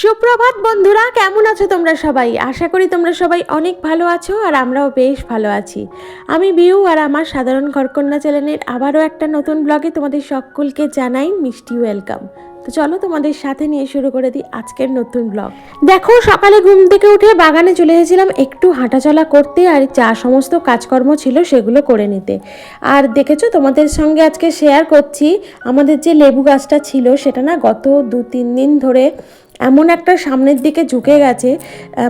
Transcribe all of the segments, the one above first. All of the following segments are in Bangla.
সুপ্রভাত বন্ধুরা, কেমন আছো তোমরা সবাই? আশা করি তোমরা সবাই অনেক ভালো আছো আর আমরাও বেশ ভালো আছি। আমি বিউ আর আমার সাধারণ ঘরকন্যা চ্যানেলের আবারও একটা নতুন ব্লগে তোমাদের সকলকে জানাই মিষ্টি ওয়েলকাম। তো চলো তোমাদের সাথে নিয়ে শুরু করে দিই আজকের নতুন ব্লগ। দেখো, সকালে ঘুম থেকে উঠে বাগানে চলে এসেছিলাম একটু হাঁটাচলা করতে আর যা সমস্ত কাজকর্ম ছিল সেগুলো করে নিতে। আর দেখেছ, তোমাদের সঙ্গে আজকে শেয়ার করছি, আমাদের যে লেবু গাছটা ছিল সেটা না গত দু তিন দিন ধরে এমন একটা সামনের দিকে ঝুঁকে গেছে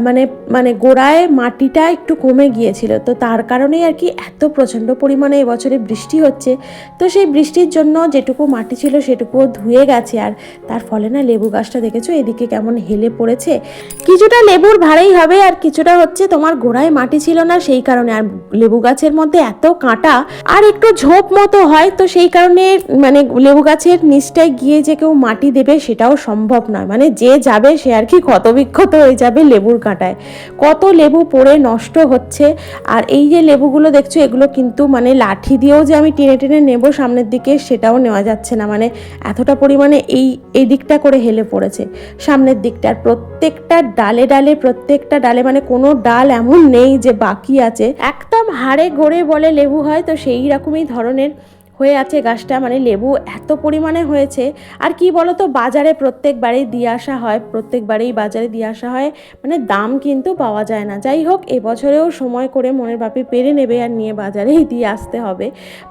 মানে মানে গোড়ায় মাটিটা একটু কমে গিয়েছিল। তো তার কারণেই আর কি এত প্রচণ্ড পরিমাণে এবছরে বৃষ্টি হচ্ছে। তো সেই বৃষ্টির জন্য যেটুকু মাটি ছিল সেটুকুও ধুয়ে গেছে। আর তার ফলে না লেবু গাছটা দেখেছ? এদিকে কেমন হেলে পড়েছে। কিছুটা লেবুর ভাড়াই হবে আর কিছুটা হচ্ছে তোমার গোড়ায় মাটি ছিল না, সেই কারণে। আর লেবু গাছের মধ্যে এত কাঁটা আর একটু ঝোপ মতো হয়, তো সেই কারণে মানে লেবু গাছের নিচটায় গিয়ে যে কেউ মাটি দেবে সেটাও সম্ভব নয়। মানে যে যাবে, সে আর কি ক্ষতবিক্ষত হয়ে যাবে লেবুর কাঁটায়। কত লেবু পড়ে নষ্ট হচ্ছে, আর এই যে লেবুগুলো দেখছ, এগুলো কিন্তু মানে লাঠি দিয়েও যে আমি টেনে টেনে নেব সামনের দিকে, সেটাও নেওয়া যাচ্ছে না। মানে এতটা পরিমাণে এই এই দিকটা করে হেলে পড়েছে সামনের দিকটা। আর প্রত্যেকটা ডালে ডালে, প্রত্যেকটা ডালে মানে কোনো ডাল এমন নেই যে বাকি আছে। একদম হাড়ে গড়ে বলে লেবু হয়, তো সেই রকমই ধরনের হয়ে আছে গাছটা মানে লেবু এত পরিমাণে হয়েছে। আর কি বলতো, বাজারে প্রত্যেকবারেই দিয়ে আসা হয় প্রত্যেকবারেই বাজারে দিয়ে আসা হয় মানে দাম কিন্তু পাওয়া যায় না। যাই হোক এবছরেও সময় করে মনের বাপি পেরে নেবে আর নিয়ে বাজারেই দিয়ে আসতে হবে।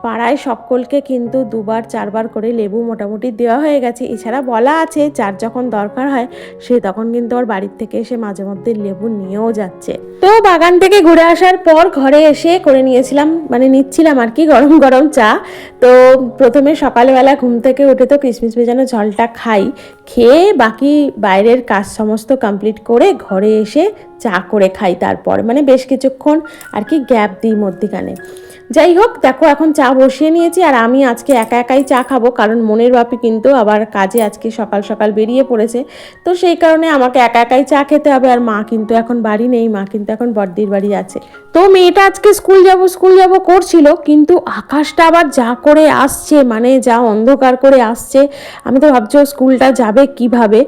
পাড়ায় সকলকে কিন্তু দুবার, চারবার করে লেবু মোটামুটি দেওয়া হয়ে গেছে। এছাড়া বলা আছে, যার যখন দরকার হয়, সে তখন কিন্তু ওর বাড়ির থেকে এসে মাঝে মধ্যে লেবু নিয়েও যাচ্ছে। তো বাগান থেকে ঘুরে আসার পর ঘরে এসে করে নিয়েছিলাম মানে নিচ্ছিলাম আর কি, গরম গরম চা। তো প্রথমে সকালবেলা ঘুম থেকে উঠে তো কিশমিশ ভেজানো জলটা খাই। খেয়ে বাকি বাইরের কাজ সমস্ত কমপ্লিট করে ঘরে এসে চা করে খাই তারপর। মানে বেশ কিছুক্ষণ আর কি গ্যাপ দিই মধ্যিখানে। যাই হোক, দেখো এখন চা বসিয়ে নিয়েছি আর আমি আজকে একা একাই চা খাব, কারণ মনের বাপি কিন্তু আবার কাজে আজকে সকাল সকাল বেরিয়ে পড়েছে। তো সেই কারণে আমাকে একা একাই চা খেতে হবে আর মা কিন্তু এখন বাড়ি নেই, মা কিন্তু এখন বর্দির বাড়ি আছে। তো মেয়েটা আজকে স্কুল যাব স্কুল যাব করছিল, কিন্তু আকাশটা আবার যা করে আসছে মানে যা অন্ধকার করে আসছে, আমি তো ভাবছি স্কুলটা যাবে কীভাবে?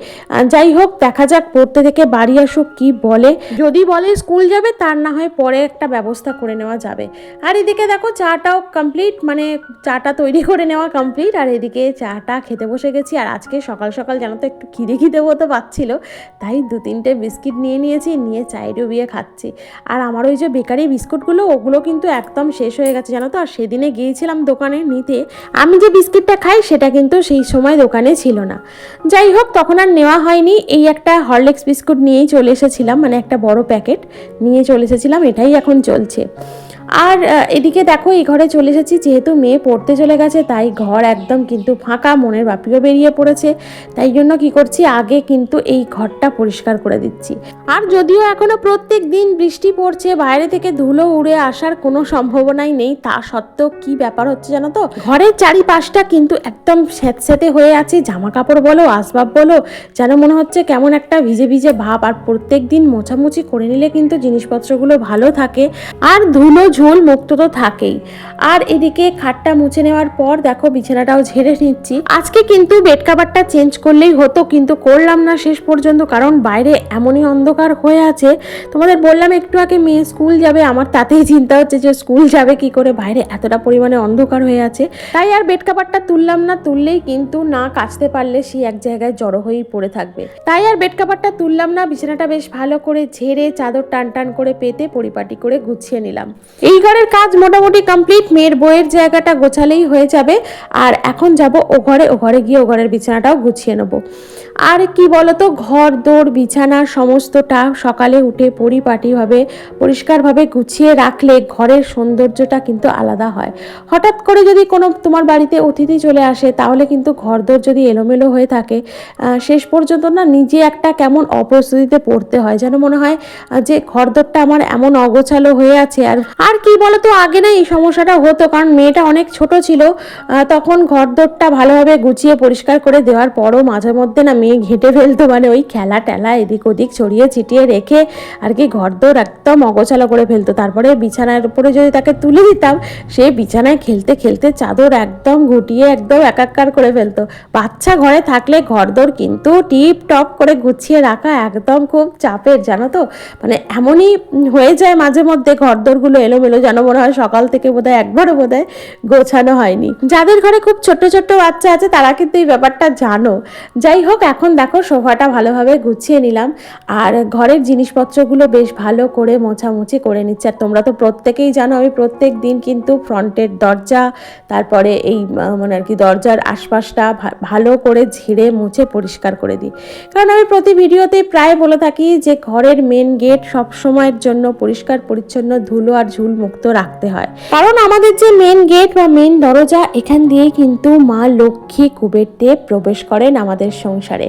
যাই হোক, দেখা যাক, পড়তে থেকে বাড়ি আসুক, কি বলে? যদি বলে স্কুল যাবে, তার না হয় পরে একটা ব্যবস্থা করে নেওয়া যাবে। আর এদিকে দেখো চাটাও কমপ্লিট মানে চাটা তৈরি করে নেওয়া কমপ্লিট আর এদিকে চাটা খেতে বসে গেছি, আর আজকে সকাল সকাল জানো তো একটু খিদে খিদে মতো পাচ্ছিল, তাই দু তিনটে বিস্কিট নিয়ে নিয়েছি, নিয়ে চায়ে ডুবিয়ে খাচ্ছি। আর আমার ওই যে বেকারি বিস্কুটগুলো, ওগুলো কিন্তু একদম শেষ হয়ে গেছে, জানো তো? আর সেদিনে গিয়েছিলাম দোকানে নিতে, আমি যে বিস্কিটটা খাই, সেটা কিন্তু সেই সময় দোকানে ছিল না। যাই হোক, তখন আর নেওয়া হয়নি, এই একটা হরলিক্স বিস্কুট নিয়েই চলে এসেছিলাম মানে একটা বড় প্যাকেট নিয়ে চলে এসেছিলাম, এটাই এখন চলছে। আর এদিকে দেখো, এই ঘরে চলে এসেছি, যেহেতু মেয়ে পড়তে চলে গেছে, তাই ঘর একদম কিন্তু ফাঁকা, মনের বাপিও বেরিয়ে পড়েছে। তাই জন্য কি করছি, আগে কিন্তু এই ঘরটা পরিষ্কার করে দিচ্ছি। আর যদিও এখনও প্রত্যেক দিন বৃষ্টি পড়ছে, বাইরে থেকে ধুলো উড়ে আসার কোনো সম্ভাবনাই নেই, তা সত্ত্বেও কি ব্যাপার হচ্ছে জানো তো? ঘরের চারিপাশটা কিন্তু একদম স্যাঁতস্যাঁতে হয়ে আছে জামা কাপড় বলো, আসবাব বলো, যেন মনে হচ্ছে কেমন একটা ভিজে ভিজে ভাব। আর প্রত্যেক দিন মোছামুছি করে নিলে কিন্তু জিনিসপত্রগুলো ভালো থাকে। আর ধুলো ঝোল মুক্ত তো থাকেই। আর এদিকে খাটটা মুছে নেওয়ার পর দেখো বিছানাটাও ঝেড়ে নিচ্ছি। আজকে কিন্তু বেড কাভারটা চেঞ্জ করলেই হতো, কিন্তু করলাম না শেষ পর্যন্ত, কারণ বাইরে এমনই অন্ধকার হয়ে আছে। তোমাদের বললাম একটু আগে মেয়ে স্কুল যাবে, আমার তাতেই চিন্তা হচ্ছে যে স্কুল যাবে কি করে, বাইরে এতটা পরিমাণে অন্ধকার হয়ে আছে। তাই আর বেড কাভারটা তুললাম না, তুললেই কিন্তু না কাচতে পারলে সে এক জায়গায় জড়ো হয়েই পড়ে থাকবে। তাই আর বেড কাভারটা তুললাম না, বিছানাটা বেশ ভালো করে ঝেড়ে চাদর টান টান করে পেতে পরিপাটি করে গুছিয়ে নিলাম। এই ঘরের কাজ মোটামুটি কমপ্লিট মেয়ের বইয়ের জায়গাটা গোছালেই হয়ে যাবে। আর এখন যাব ও ঘরে ও ঘরে গিয়ে ও ঘরের বিছানাটাও গুছিয়ে নেব। আর কি বলতো, ঘর দৌড় বিছানা, সমস্তটা সকালে উঠে পরিপাটিভাবে, পরিষ্কারভাবে গুছিয়ে রাখলে ঘরের সৌন্দর্যটা কিন্তু আলাদা হয়। হঠাৎ করে যদি কোনো তোমার বাড়িতে অতিথি চলে আসে, তাহলে কিন্তু ঘরদোর যদি এলোমেলো হয়ে থাকে শেষ পর্যন্ত না নিজে একটা কেমন অপ্রস্তুতিতে পড়তে হয়। যেন মনে হয় যে ঘরদোরটা আমার এমন অগোছালো হয়ে আছে। আর আর কি বলতো, আগে না এই সমস্যাটা হতো, কারণ মেয়েটা অনেক ছোট ছিল তখন ঘরদোরটা ভালোভাবে গুছিয়ে পরিষ্কার করে দেওয়ার পরও মাঝে মধ্যে না মেয়ে নিয়ে ঘেঁটে ফেলতো। মানে ওই খেলা টেলা এদিক ওদিক ছড়িয়ে ছিটিয়ে রেখে আর কি ঘর ঘরদোর একদম অগোছালো করে ফেলতো। তারপরে বিছানার উপরে যদি তাকে তুলে দিতাম, সে বিছানায় খেলতে খেলতে চাদর একদম গুটিয়ে একদম একাকার করে ফেলতো। বাচ্চা ঘরে থাকলে ঘর ঘরদোর কিন্তু টিপ টপ করে গুছিয়ে রাখা একদম খুব চাপের, জানো তো? মানে এমনই হয়ে যায় মাঝে মধ্যে ঘর ঘরদোরগুলো এলোমেলো যেন মনে হয় সকাল থেকে বোধহয় একবারও বোধহয় গোছানো হয়নি। যাদের ঘরে খুব ছোট্ট ছোট্ট বাচ্চা আছে তারা কিন্তু এই ব্যাপারটা জানো। যাই হোক এখন দেখো সোফাটা ভালোভাবে গুছিয়ে নিলাম। আর ঘরের জিনিসপত্রগুলো বেশ ভালো করে মোছামুছি করে নিচ্ছে। আর তোমরা তো প্রত্যেকেই জানো, আমি প্রত্যেক দিন কিন্তু ফ্রন্টের দরজা, তারপরে এই মানে আর কি দরজার আশপাশটা ভালো করে ঝেড়ে মুছে পরিষ্কার করে দিই। কারণ আমি প্রতি ভিডিওতেই প্রায় বলে থাকি যে ঘরের মেন গেট সব সময়ের জন্য পরিষ্কার, পরিচ্ছন্ন, ধুলো আর ঝুল মুক্ত রাখতে হয়। কারণ আমাদের যে মেন গেট বা মেন দরজা, এখান দিয়েই কিন্তু মা লক্ষ্মী কুবের দেব প্রবেশ করেন আমাদের সংসারে।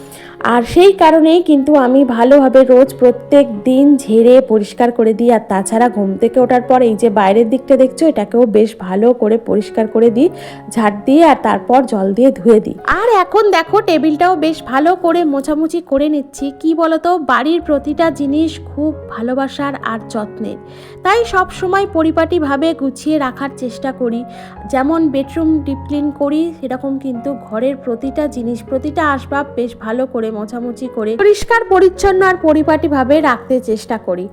আর সেই কারণেই কিন্তু আমি ভালোভাবে রোজ প্রত্যেক দিন ঝেড়ে পরিষ্কার করে দিই। আর তাছাড়া ঘুম থেকে ওঠার পর এই যে বাইরের দিকটা দেখছ, এটাকেও বেশ ভালো করে পরিষ্কার করে দিই, ঝাড় দিয়ে আর তারপর জল দিয়ে ধুয়ে দিই। আর এখন দেখো টেবিলটাও বেশ ভালো করে মোছামুছি করে নিচ্ছি। কি বলতো, বাড়ির প্রতিটা জিনিস খুব ভালোবাসার আর যত্নের। তাই সব সময় পরিপাটিভাবে গুছিয়ে রাখার চেষ্টা করি। যেমন বেডরুম ডিপ ক্লিন করি, সেরকম কিন্তু ঘরের প্রতিটা জিনিস, প্রতিটা আসবাব বেশ ভালো করে মোছামুছি করে পরিষ্কার, পরিচ্ছন্ন আর পরিপাটিভাবে রাখতে চেষ্টা করি।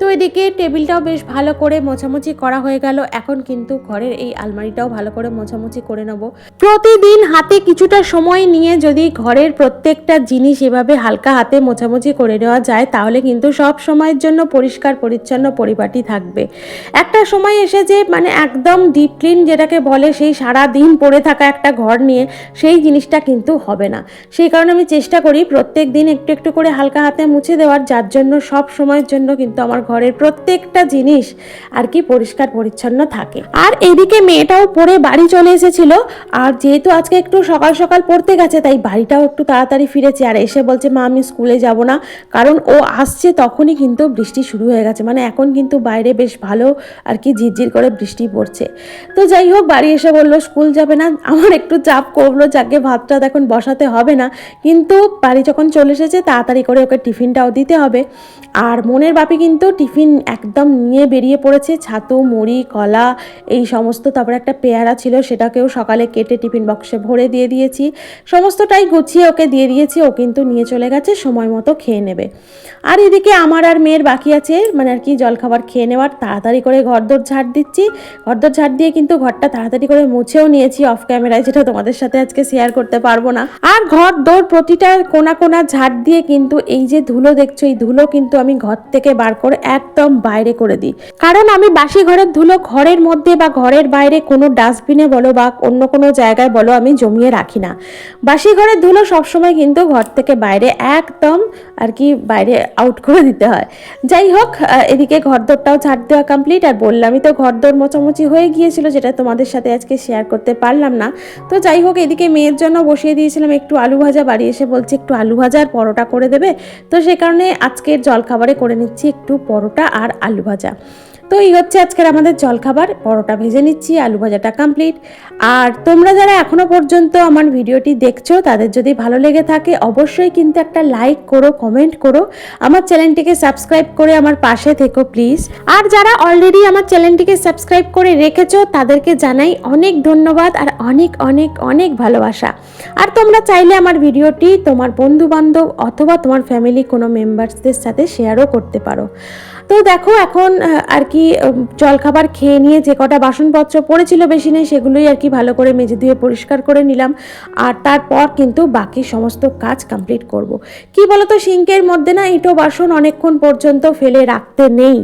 তো এদিকে টেবিলটাও বেশ ভালো করে মোছামুছি করা হয়ে গেল। এখন কিন্তু ঘরের এই আলমারিটাও ভালো করে মোছামুছি করে নেব। প্রতিদিন হাতে কিছুটা সময় নিয়ে যদি ঘরের প্রত্যেকটা জিনিস এভাবে হালকা হাতে মোছামুছি করে নেওয়া যায়, তাহলে কিন্তু সব সময়ের জন্য পরিষ্কার, পরিচ্ছন্ন, পরিপাটি থাকবে। একটা সময় এসে যে মানে একদম ডিপ ক্লিন যেটাকে বলে সেই সারা দিন পড়ে থাকা একটা ঘর নিয়ে সেই জিনিসটা কিন্তু হবে না। সেই কারণে আমি চেষ্টা করি প্রত্যেক দিন একটু একটু করে হালকা হাতে মুছে দেওয়ার, যার জন্য সব সময়ের জন্য কিন্তু আমার ঘরের প্রত্যেকটা জিনিস আর কি পরিষ্কার পরিচ্ছন্ন থাকে। আর এদিকে মেয়েটাও পড়ে বাড়ি চলে এসেছিল। আর যেহেতু আজকে একটু সকাল সকাল পড়তে গেছে, তাই বাড়িটাও একটু তাড়াতাড়ি ফিরেছে। আর এসে বলছে, মা, আমি স্কুলে যাব না। কারণ ও আসছে তখনই কিন্তু বৃষ্টি শুরু হয়ে গেছে। মানে এখন কিন্তু বাইরে বেশ ভালো আর কি ঝিরঝির করে বৃষ্টি পড়ছে। তো যাই হোক, বাড়ি এসে বলল, স্কুল যাবে না। আমার একটু চাপ কমলো, যাকে ভাতটা এখন বসাতে হবে না। কিন্তু বাড়ি যখন চলে এসেছে, তাড়াতাড়ি করে ওকে টিফিনটাও দিতে হবে। আর মনের বাপি কিন্তু টিফিন একদম নিয়ে বেরিয়ে পড়েছে। ছাতু, মুড়ি, কলা, এই সমস্ত তারপরে একটা পেয়ারা ছিল, সেটাকেও সকালে কেটে টিফিন বক্সে ভরে দিয়ে দিয়েছি। সমস্তটাই গুছিয়ে ওকে দিয়ে দিয়েছি, ও কিন্তু নিয়ে চলে গেছে, সময় মতো খেয়ে নেবে। আর এদিকে আমার আর মেয়ের বাকি আছে মানে আর কি জলখাবার খেয়ে নেওয়ার, তাড়াতাড়ি করে ঘরদোর ঝাড় দিচ্ছি। ঘরদোর ঝাড় দিয়ে কিন্তু ঘরটা তাড়াতাড়ি করে মুছেও নিয়েছি অফ ক্যামেরায় যেটা তোমাদের সাথে আজকে শেয়ার করতে পারব না। আর ঘর দৌড় প্রতিটা কোনা কোনা কোনা ঝাড় দিয়ে কিন্তু এই যে ধুলো দেখছ, এই ধুলো কিন্তু আমি ঘর থেকে বার করে একদম বাইরে করে দিই। কারণ আমি বাসি ঘরের ধুলো ঘরের মধ্যে বা ঘরের বাইরে কোনো ডাস্টবিনে বলো বা অন্য কোনো জায়গায় বলো আমি জমিয়ে রাখি না। বাসি ঘরের ধুলো সবসময় কিন্তু ঘর থেকে বাইরে একদম আর কি বাইরে আউট করে দিতে হয়। যাই হোক এদিকে ঘরদোরটাও ছাড় দেওয়া কমপ্লিট আর বললামই তো ঘরদোর মোচামুচি হয়ে গিয়েছিল, যেটা তোমাদের সাথে আজকে শেয়ার করতে পারলাম না। তো যাই হোক, এদিকে মেয়ের জন্য বসিয়ে দিয়েছিলাম একটু আলু ভাজা। বাড়ি এসে বলছে একটু আলু ভাজা আর পরোটা করে দেবে। তো সে কারণে আজকের জলখাবারে করে নিচ্ছি একটু পরোটা আর আলু ভাজা। তো এই হচ্ছে আজকের আমাদের জলখাবার। পরোটা ভেজে নিচ্ছি, আলু ভাজাটা কমপ্লিট আর তোমরা যারা এখনও পর্যন্ত আমার ভিডিওটি দেখছ, তাদের যদি ভালো লেগে থাকে, অবশ্যই কিন্তু একটা লাইক করো কমেন্ট করো। আমার চ্যানেলটিকে সাবস্ক্রাইব করে আমার পাশে থেকো প্লিজ আর যারা অলরেডি আমার চ্যানেলটিকে সাবস্ক্রাইব করে রেখেছো, তাদেরকে জানাই অনেক ধন্যবাদ আর অনেক অনেক অনেক ভালোবাসা। আর তোমরা চাইলে আমার ভিডিওটি তোমার বন্ধু বান্ধব অথবা তোমার ফ্যামিলি কোনো মেম্বার্সদের সাথে শেয়ারও করতে পারো। তো দেখো, এখন আর কি জলখাবার খেয়ে নিয়ে যে কটা বাসনপত্র পড়েছিল বেশি নেই, সেগুলোই আর কি ভালো করে মেঝে ধুয়ে পরিষ্কার করে নিলাম। আর তারপর কিন্তু বাকি সমস্ত কাজ কমপ্লিট করব। কি বলতো, সিঙ্কের মধ্যে না ইটো বাসন অনেকক্ষণ পর্যন্ত ফেলে রাখতে নেই।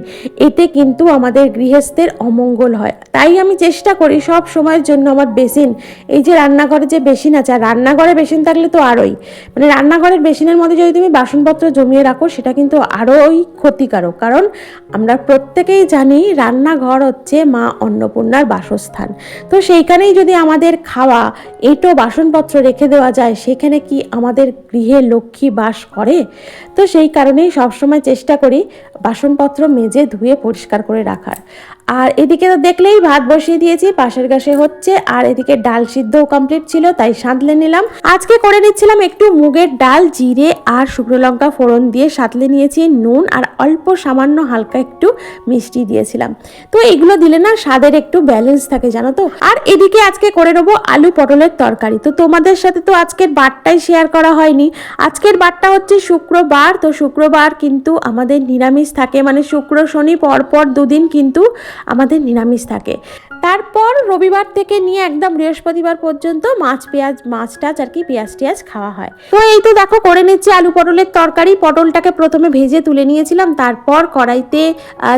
এতে কিন্তু আমাদের গৃহস্থের অমঙ্গল হয়। তাই আমি চেষ্টা করি সব সময়ের জন্য আমার বেসিন, এই যে রান্নাঘরে যে বেসিন আছে, আর রান্নাঘরে বেসিন থাকলে তো আরোই। মানে রান্নাঘরের বেসিনের মধ্যে যদি তুমি বাসনপত্র জমিয়ে রাখো, সেটা কিন্তু আরোই ক্ষতিকারক। কারণ আমরা প্রত্যেকেই জানি রান্নাঘর হচ্ছে মা অন্নপূর্ণার বাসস্থান। তো সেইখানেই যদি আমাদের খাওয়া, এটো বাসনপত্র রেখে দেওয়া যায়, সেখানে কি আমাদের গৃহে লক্ষ্মী বাস করে? তো সেই কারণেই সবসময় চেষ্টা করি বাসনপত্র মেজে ধুয়ে পরিষ্কার করে রাখার। আর এদিকে তো দেখলেই ভাত বসিয়ে দিয়েছি, পাশের গাছে হচ্ছে, আর এদিকে ডাল সিদ্ধও কমপ্লিট ছিল, তাই সাঁতলে নিলাম। আজকে করে নিচ্ছিলাম একটু মুগের ডাল, জিরে আর শুকনো লঙ্কা ফোড়ন দিয়ে সাঁতলে নিয়েছি, নুন আর অল্প সামান্য হালকা একটু মিষ্টি দিয়েছিলাম। তো এগুলো দিলে না স্বাদের একটু ব্যালেন্স থাকে, জানো তো? আর এদিকে আজকে করে নেব আলু পটলের তরকারি। তো তোমাদের সাথে তো আজকের বারটাই শেয়ার করা হয়নি। আজকের বারটা হচ্ছে শুক্রবার, তো শুক্রবার কিন্তু আমাদের নিরামিষ থাকে মানে শুক্র, শনি পরপর দুদিন কিন্তু আমাদের নিরামিষ থাকে। তারপর রবিবার থেকে নিয়ে একদম বৃহস্পতিবার পর্যন্ত মাছ, পেঁয়াজ, মাছ টাছ আর কি পেঁয়াজ টিয়াজ খাওয়া হয়। তো এই তো দেখো করে নিচ্ছি আলু পটলের তরকারি। পটলটাকে প্রথমে ভেজে তুলে নিয়েছিলাম। তারপর কড়াইতে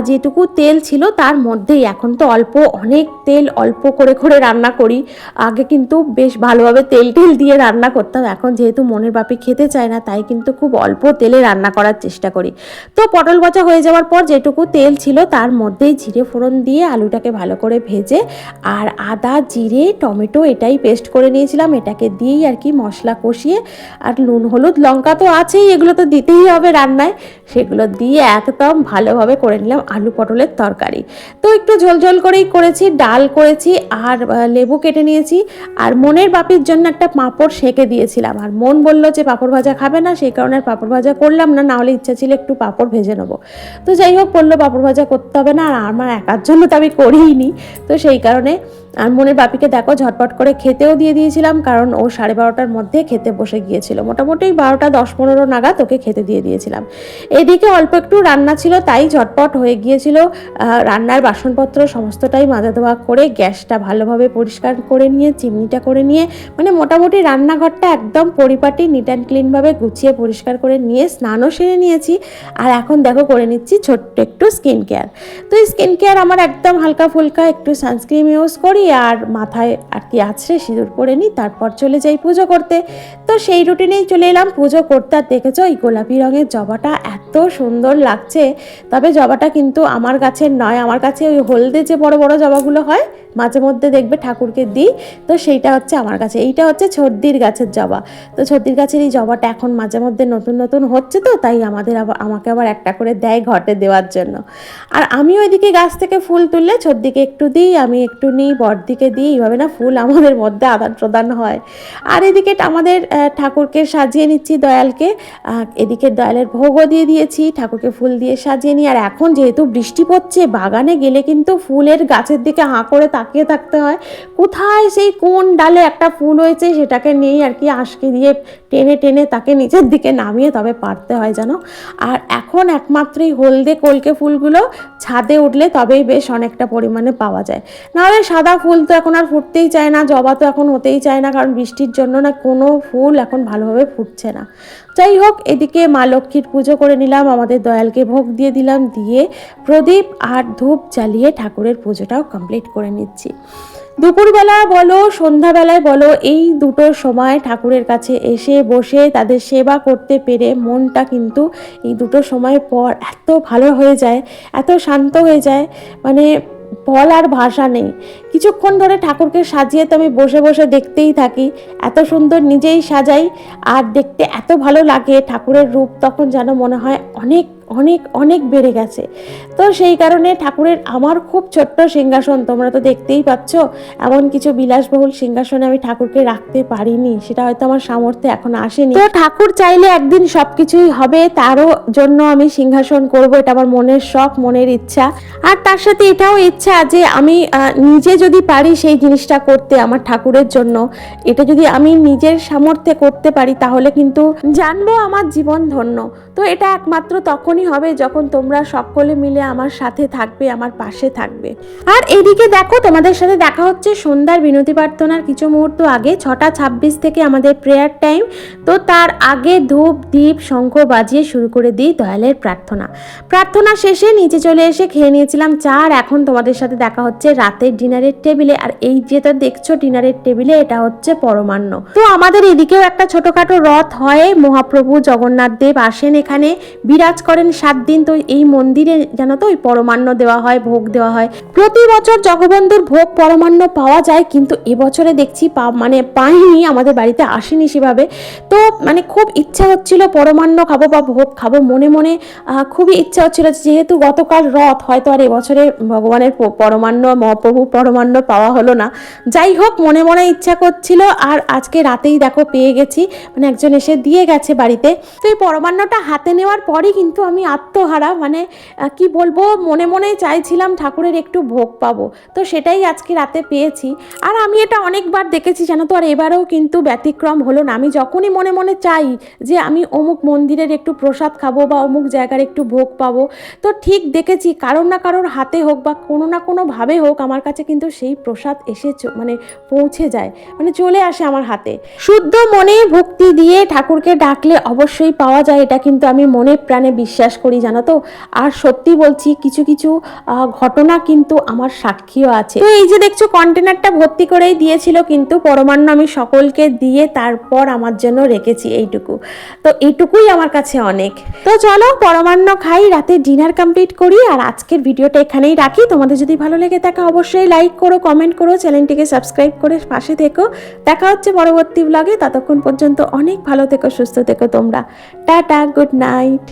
যেটুকু তেল ছিল তার মধ্যেই এখন তো অল্প অনেক তেল অল্প করে করে রান্না করি। আগে কিন্তু বেশ ভালোভাবে তেল টেল দিয়ে রান্না করতাম। এখন যেহেতু মনের বাপে খেতে চায় না, তাই কিন্তু খুব অল্প তেলে রান্না করার চেষ্টা করি। তো পটল ভাজা হয়ে যাওয়ার পর যেটুকু তেল ছিল তার মধ্যেই জিরে ফোড়ন দিয়ে আলুটাকে ভালো করে ভেজে আর আদা, জিরে, টমেটো এটাই পেস্ট করে নিয়েছিলাম। এটাকে দিয়েই আর কি মশলা কষিয়ে, আর নুন, হলুদ, লঙ্কা তো আছেই, এগুলো তো দিতেই হবে রান্নায়। সেগুলো দিয়ে একদম ভালোভাবে করে নিলাম আলু পটলের তরকারি। তো একটু ঝোল ঝোল করেই করেছি, ডাল করেছি, আর লেবু কেটে নিয়েছি। আর মনের বাপির জন্য একটা পাঁপড় সেঁকে দিয়েছিলাম। আর মন বলল যে পাঁপড় ভাজা খাবে না, সেই কারণে পাঁপড় ভাজা করলাম না নাহলে ইচ্ছা ছিল একটু পাঁপড় ভেজে নেব। তো যাই হোক, বলল পাঁপড় ভাজা করতে হবে না, আর আমার একার জন্য তো আমি করিনি তো সেই কারণে আর মনের বাপিকে দেখো, ঝটপট করে খেতেও দিয়ে দিয়েছিলাম, কারণ ও সাড়ে বারোটার মধ্যে খেতে বসে গিয়েছিল। মোটামুটি বারোটা দশ পনেরো নাগাদ ওকে খেতে দিয়ে দিয়েছিলাম। এদিকে অল্প একটু রান্না ছিল, তাই ঝটপট হয়ে গিয়েছিল। রান্নার বাসনপত্র সমস্তটাই মাজা ধোয়া করে, গ্যাসটা ভালোভাবে পরিষ্কার করে নিয়ে, চিমনিটা করে নিয়ে মানে মোটামুটি রান্নাঘরটা একদম পরিপাটি নিট অ্যান্ড ক্লিনভাবে গুছিয়ে পরিষ্কার করে নিয়ে স্নানও সেরে নিয়েছি। আর এখন দেখো, করে নিচ্ছি ছোট্ট একটু স্কিন কেয়ার তো স্কিন কেয়ার আমার একদম হালকা ফুলকা একটু সানস্ক্রিন ইউজ করি আর মাথায় আর কি আছড়ে সিঁদুর পরে নিই, তারপর চলে যাই পুজো করতে। তো সেই রুটিনেই চলে এলাম পুজো করতে। আর দেখেছ এই গোলাপি রঙের জবাটা এত সুন্দর লাগছে। তবে জবাটা কিন্তু আমার গাছের নয়, আমার কাছে ওই হলদে যে বড় বড় জবাগুলো হয়, মাঝে মধ্যে দেখবে ঠাকুরকে দিই। তো সেইটা হচ্ছে আমার কাছে, এইটা হচ্ছে ছর্দির গাছের জবা। তো ছর্দির গাছের এই জবাটা এখন মাঝে মধ্যে নতুন নতুন হচ্ছে তো, তাই আমাদের আবার, আমাকে আবার একটা করে দেয় ঘটে দেওয়ার জন্য। আর আমি ওইদিকে গাছ থেকে ফুল তুললে ছর্দিকে একটু দিই, আমি একটু নিই, বড়দিকে দিই, এইভাবে না ফুল আমাদের মধ্যে আদান প্রদান হয়। আর এদিকে আমাদের ঠাকুরকে সাজিয়ে নিচ্ছি দয়ালকে এদিকে দয়ালের ভোগও দিয়ে দিয়ে দিয়েছি ঠাকুরকে ফুল দিয়ে সাজিয়ে নিই। আর এখন যেহেতু বৃষ্টি পড়ছে, বাগানে গেলে কিন্তু ফুলের গাছের দিকে হাঁ করে তাকিয়ে থাকতে হয়। কোথায় সেই কোন ডালে একটা ফুল হয়েছে সেটাকে নিয়েই আর কি আশকে দিয়ে টেনে টেনে তাকে নিচের দিকে নামিয়ে তবে পারতে হয় জানো আর এখন একমাত্রই হলদে কলকে ফুলগুলো ছাদে উঠলে তবেই বেশ অনেকটা পরিমাণে পাওয়া যায়। নাহলে সাদা ফুল তো এখন আর ফুটতেই চায় না, জবা তো এখন হতেই চায় না, কারণ বৃষ্টির জন্য না কোনো ফুল এখন ভালোভাবে ফুটছে না। যাই হোক, এদিকে মা লক্ষ্মীর পুজো করে নিলাম আমাদের দয়ালকে ভোগ দিয়ে দিলাম, দিয়ে প্রদীপ আর ধূপ জ্বালিয়ে ঠাকুরের পুজোটাও কমপ্লিট করে নিচ্ছি। দুপুরবেলা বলো, সন্ধ্যাবেলায় বলো, এই দুটো সময় ঠাকুরের কাছে এসে বসে তাদের সেবা করতে পেরে মনটা কিন্তু এই দুটো সময় পর এত ভালো হয়ে যায়, এত শান্ত হয়ে যায় মানে বলার ভাষা নেই। কিছুক্ষণ ধরে ঠাকুরকে সাজিয়ে তো আমি বসে বসে দেখতেই থাকি। এত সুন্দর নিজেই সাজাই, আর দেখতে এত ভালো লাগে, ঠাকুরের রূপ তখন যেন মনে হয় অনেক অনেক অনেক বেড়ে গেছে। তো সেই কারণে ঠাকুরের আমার খুব ছোট্ট সিংহাসন, তোমরা তো দেখতেই পাচ্ছ, এমন কিছু বিলাসবহুল সিংহাসনে আমি ঠাকুরকে রাখতে পারিনি, সেটা হয়তো আমার সামর্থ্যে এখন আসেনি। তো ঠাকুর চাইলে একদিন সব কিছুই হবে, তারও জন্য আমি সিংহাসন করব, এটা আমার মনের শখ, মনের ইচ্ছা। আর তার সাথে এটাও ইচ্ছা যে আমি নিজে যদি পারি সেই জিনিসটা করতে আমার ঠাকুরের জন্য, এটা যদি আমি নিজের সামর্থ্যে করতে পারি তাহলে কিন্তু জানব আমার জীবন ধন্য। তো এটা একমাত্র তখনই হবে যখন তোমরা সকলে মিলে আমার সাথে থাকবে, আমার পাশে থাকবে। আর এদিকে দেখো, তোমাদের সাথে দেখা হচ্ছে সন্ধ্যার বিনতি প্রার্থনার কিছু মুহূর্ত আগে, ছটা ছাব্বিশ থেকে আমাদের প্রেয়ার টাইম তো তার আগে ধূপ দ্বীপ শঙ্খ বাজিয়ে শুরু করে দিই দয়ালের প্রার্থনা। প্রার্থনা শেষে নিচে চলে এসে খেয়ে নিয়েছিলাম চা, আর এখন তোমাদের সাথে দেখা হচ্ছে রাতের ডিনারের টেবিলে আর এই যেটা দেখছ ডিনারের টেবিলে এটা হচ্ছে পরমান্ন। তো আমাদের এদিকেও একটা ছোটখাটো রথ হয়, মহাপ্রভু জগন্নাথ দেব আসেন এখানে, বিরাজ করেন সাত দিন, তো এই মন্দিরে জানো তো ওই পরমান্ন দেওয়া হয়, ভোগ দেওয়া হয়। প্রতি বছর জগবন্ধুর ভোগ পরমান্ন পাওয়া যায়, কিন্তু এবছরে দেখছি পা মানে পাইনি, আমাদের বাড়িতে আসেনি সেভাবে। তো মানে খুব ইচ্ছা হচ্ছিল, পরমান্ন খাব বা ভোগ খাব, মনে মনে খুবই ইচ্ছা হচ্ছিল, যেহেতু গতকাল রথ, হয়তো আর এবছরে ভগবানের পরমান্ন মহাপ্রভু পরমান্ন পাওয়া হলো না। যাই হোক মনে মনে ইচ্ছা করছিল, আর আজকে রাতেই দেখো, পেয়ে গেছি। মানে একজন এসে দিয়ে গেছে বাড়িতে। তো এই পরমান্নটা হাতে নেওয়ার পরই কিন্তু আমি আত্মহারা মানে কি বলব, মনে মনে চাইছিলাম ঠাকুরের একটু ভোগ পাবো। তো সেটাই আজকে রাতে পেয়েছি। আর আমি এটা অনেকবার দেখেছি, জানো তো, আর এবারেও কিন্তু ব্যতিক্রম হলো না। আমি যখনই মনে মনে চাই যে আমি অমুক মন্দিরের একটু প্রসাদ খাব বা অমুক জায়গার একটু ভোগ পাবো, তো ঠিক দেখেছি, কারোর না কারোর হাতে হোক বা কোনো না কোনোভাবে হোক, আমার কাছে কিন্তু সেই প্রসাদ এসে মানে পৌঁছে যায় মানে চলে আসে আমার হাতে। শুদ্ধ মনে ভক্তি দিয়ে ঠাকুরকে ডাকলে অবশ্যই পাওয়া যায়, এটা কিন্তু আমি মনে প্রাণে বিশ্বাস করি, জানো তো? আর সত্যি বলছি, কিছু কিছু ঘটনা কিন্তু আমার সাক্ষীও আছে। তো এই যে দেখছ, কন্টেনারটা ভর্তি করেই দিয়েছিল, কিন্তু পরমান্ন আমি সকলকে দিয়ে তারপর আমার জন্য রেখেছি এইটুকু। তো এইটুকুই আমার কাছে অনেক। তো চলো, পরমান্ন খাই, রাতে ডিনার কমপ্লিট করি, আর আজকের ভিডিওটা এখানেই রাখি। তোমাদের যদি ভালো লেগে থাকে, অবশ্যই লাইক করো কমেন্ট করো, চ্যানেলটিকে সাবস্ক্রাইব করে পাশে থেকো। দেখা হচ্ছে পরবর্তী ব্লগে ততক্ষণ পর্যন্ত অনেক ভালো থেকো, সুস্থ থেকো তোমরা। Tata good night